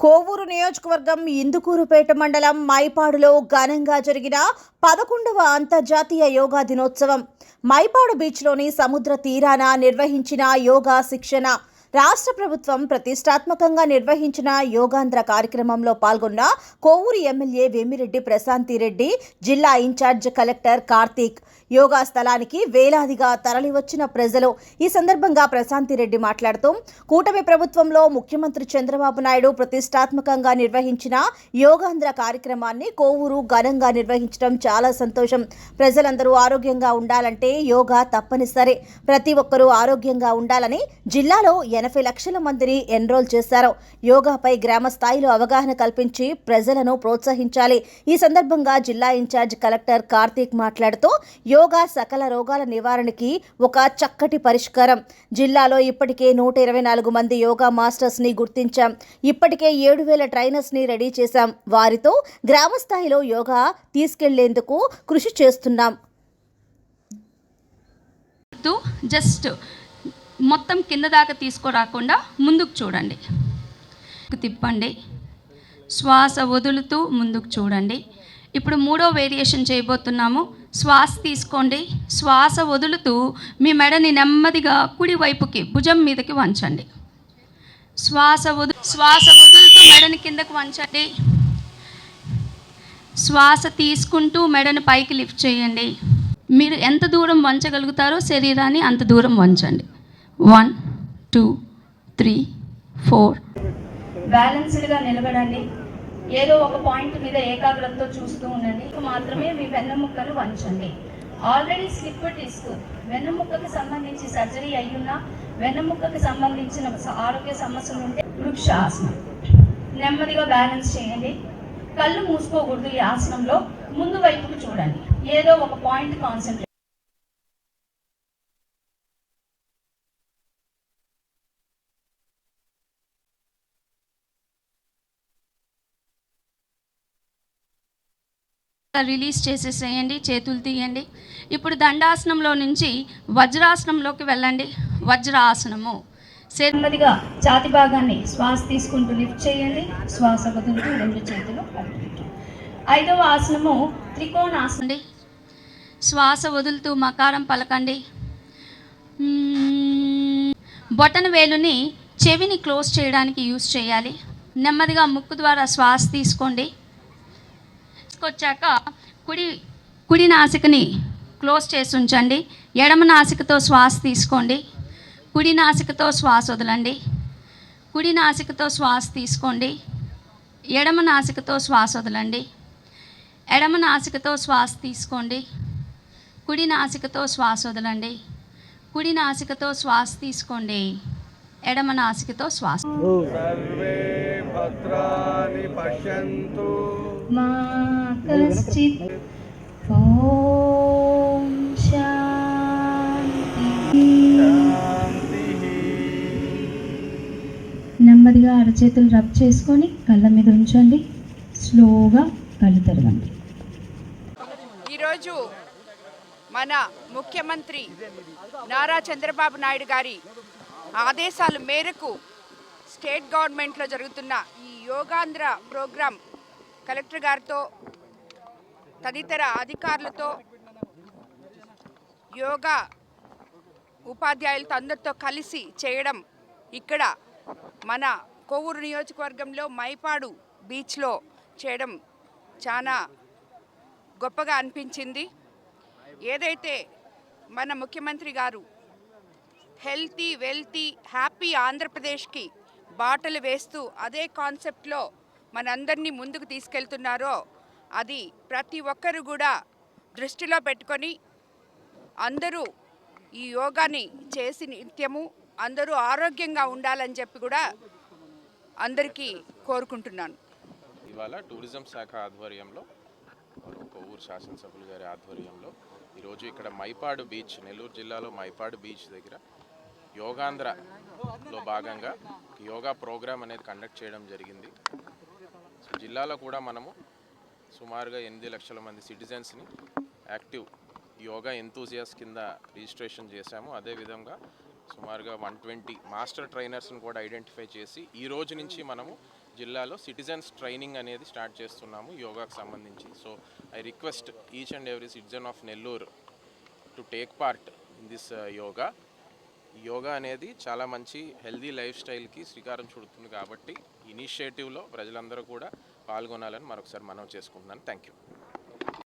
కోవూరు నియోజకవర్గం ఇందుకూరుపేట మండలం మైపాడులో ఘనంగా జరిగిన పదకొండవ అంతర్జాతీయ యోగా దినోత్సవం. మైపాడు బీచ్లోని సముద్ర తీరాన నిర్వహించిన యోగా శిక్షణ. రాష్ట్ర ప్రభుత్వం ప్రతిష్టాత్మకంగా నిర్వహించిన యోగాంధ్ర కార్యక్రమంలో పాల్గొన్న కోవూరు ఎమ్మెల్యే వేమిరెడ్డి ప్రశాంతిరెడ్డి జిల్లా ఇన్ఛార్జ్ కలెక్టర్ కార్తీక్. యోగా స్థలానికి వేలాదిగా తరలివచ్చిన ప్రజలు. ఈ సందర్భంగా ప్రశాంతిరెడ్డి మాట్లాడుతూ కూటమి ప్రభుత్వంలో ముఖ్యమంత్రి చంద్రబాబు నాయుడు ప్రతిష్టాత్మకంగా నిర్వహించిన యోగాంధ్ర కార్యక్రమాన్ని కోవూరు ఘనంగా నిర్వహించడం చాలా సంతోషం. ప్రజలందరూ ఆరోగ్యంగా ఉండాలంటే యోగా తప్పనిసరి. ప్రతి ఒక్కరూ ఆరోగ్యంగా ఉండాలని జిల్లాలో ఎనభై లక్షల మందిని ఎన్రోల్ చేశారు. యోగాపై గ్రామ స్థాయిలో అవగాహన కల్పించి ప్రజలను ప్రోత్సహించాలి. ఈ సందర్భంగా జిల్లా ఇన్ఛార్జ్ కలెక్టర్ కార్తీక్ మాట్లాడుతూ యోగా సకల రోగాల నివారణకి ఒక చక్కటి పరిష్కారం. జిల్లాలో ఇప్పటికే నూట ఇరవై నాలుగు మంది యోగా మాస్టర్స్ని గుర్తించాం. ఇప్పటికే ఏడు వేల ట్రైనర్స్ని రెడీ చేశాం. వారితో గ్రామ స్థాయిలో యోగా తీసుకెళ్ళేందుకు కృషి చేస్తున్నాం. జస్ట్ మొత్తం కింద దాకా తీసుకురాకుండా ముందుకు చూడండి. తిప్పండి. శ్వాస వదులుతూ ముందుకు చూడండి. ఇప్పుడు మూడో వేరియేషన్ చేయబోతున్నాము. శ్వాస తీసుకోండి. శ్వాస వదులుతూ మీ మెడని నెమ్మదిగా కుడివైపుకి భుజం మీదకి వంచండి. శ్వాస వదు శ్వాస వదులుతూ మెడని కిందకు వంచండి. శ్వాస తీసుకుంటూ మెడను పైకి లిఫ్ట్ చేయండి. మీరు ఎంత దూరం వంచగలుగుతారో శరీరాన్ని అంత దూరం వంచండి. One two three four. బ్యాలెన్స్డ్గా నిలబడండి. ఏదో ఒక పాయింట్ మీద ఏకాగ్రతతో చూస్తూ ఉండండి. మాత్రమే మీ వెన్నెముక్కలు వంచండి. ఆల్రెడీ స్లిప్ డిస్క్ వెన్నెముక్కకి సంబంధించి సర్జరీ అయ్యున్నా వెన్నెముక్కకి సంబంధించిన ఆరోగ్య సమస్యలు ఉంటే వృక్షాసనం. నెమ్మదిగా బ్యాలెన్స్ చేయండి. కళ్ళు మూసుకోకూడదు ఈ ఆసనంలో. ముందు వైపుకు చూడండి. ఏదో ఒక పాయింట్ కాన్సన్ట్రేట్ రిలీజ్ చేసేసేయండి చేతులు తీయండి. ఇప్పుడు దండాసనంలో నుంచి వజ్రాసనంలోకి వెళ్ళండి. వజ్రాసనము. నెమ్మదిగా ఛాతి భాగాన్ని శ్వాస తీసుకుంటూ లిఫ్ట్ చేయండి. శ్వాస వదులుతూ రెండు చేతులు. ఐదవ ఆసనము త్రికోణాసనం. శ్వాస వదులుతూ మకారం పలకండి. బొటన వేలుని చెవిని క్లోజ్ చేయడానికి యూస్ చేయాలి. నెమ్మదిగా ముక్కు ద్వారా శ్వాస తీసుకోండి. తీసుకొచ్చాక కుడి కుడి నాసికని క్లోజ్ చేసి ఉంచండి. ఎడమ నాసికతో శ్వాస తీసుకోండి. కుడి నాసికతో శ్వాస వదలండి. కుడి నాసికతో శ్వాస తీసుకోండి. ఎడమ నాసికతో శ్వాస వదలండి. ఎడమ నాసికతో శ్వాస తీసుకోండి. కుడి నాసికతో శ్వాస వదలండి. కుడి నాసికతో శ్వాస తీసుకోండి. ఎడమ నాసికతో శ్వాస. భద్రాని పశ్యంతు. మా కశ్చిత్ నెమ్మదిగా అరచేతులు రబ్ చేసుకొని కళ్ళ మీద ఉంచండి. స్లోగా కళ్ళు తెరవండి. ఈరోజు మన ముఖ్యమంత్రి నారా చంద్రబాబు నాయుడు గారి ఆదేశాల మేరకు స్టేట్ గవర్నమెంట్లో జరుగుతున్న ఈ యోగాంధ్ర ప్రోగ్రాం కలెక్టర్ గారితో తదితర అధికారులతో యోగా ఉపాధ్యాయులతో అందరితో కలిసి చేయడం ఇక్కడ మన కోవూరు నియోజకవర్గంలో మైపాడు బీచ్లో చేయడం చాలా గొప్పగా అనిపించింది. ఏదైతే మన ముఖ్యమంత్రి గారు హెల్తీ వెల్తీ హ్యాపీ ఆంధ్రప్రదేశ్కి బాటలు వేస్తూ అదే కాన్సెప్ట్లో మనందరినీ ముందుకు తీసుకెళ్తున్నారో అది ప్రతి ఒక్కరు కూడా దృష్టిలో పెట్టుకొని అందరూ ఈ యోగాని చేసి నిత్యము అందరూ ఆరోగ్యంగా ఉండాలని చెప్పి కూడా అందరికీ కోరుకుంటున్నాను. ఇవాళ టూరిజం శాఖ ఆధ్వర్యంలో కొవ్వూరు శాసనసభ్యులు గారి ఆధ్వర్యంలో ఈరోజు ఇక్కడ మైపాడు బీచ్ నెల్లూరు జిల్లాలో మైపాడు బీచ్ దగ్గర యోగాంధ్రలో భాగంగా యోగా ప్రోగ్రామ్ అనేది కండక్ట్ చేయడం జరిగింది. సో జిల్లాలో కూడా మనము సుమారుగా ఎనిమిది లక్షల మంది సిటిజన్స్ని యాక్టివ్ యోగా ఎంతూజియాస్ కింద రిజిస్ట్రేషన్ చేశాము. అదేవిధంగా సుమారుగా వన్ ట్వంటీ మాస్టర్ ట్రైనర్స్ని కూడా ఐడెంటిఫై చేసి ఈ రోజు నుంచి మనము జిల్లాలో సిటిజన్స్ ట్రైనింగ్ అనేది స్టార్ట్ చేస్తున్నాము యోగాకు సంబంధించి. So I request each and every citizen of Nellore to take part in this yoga. Yoga అనేది చాలా మంచి హెల్దీ లైఫ్ స్టైల్కి శ్రీకారం చుడుతుంది కాబట్టి ఇనిషియేటివ్లో ప్రజలందరూ కూడా పాల్గొనాలని మరొకసారి మనం చేసుకుంటున్నాను. Thank you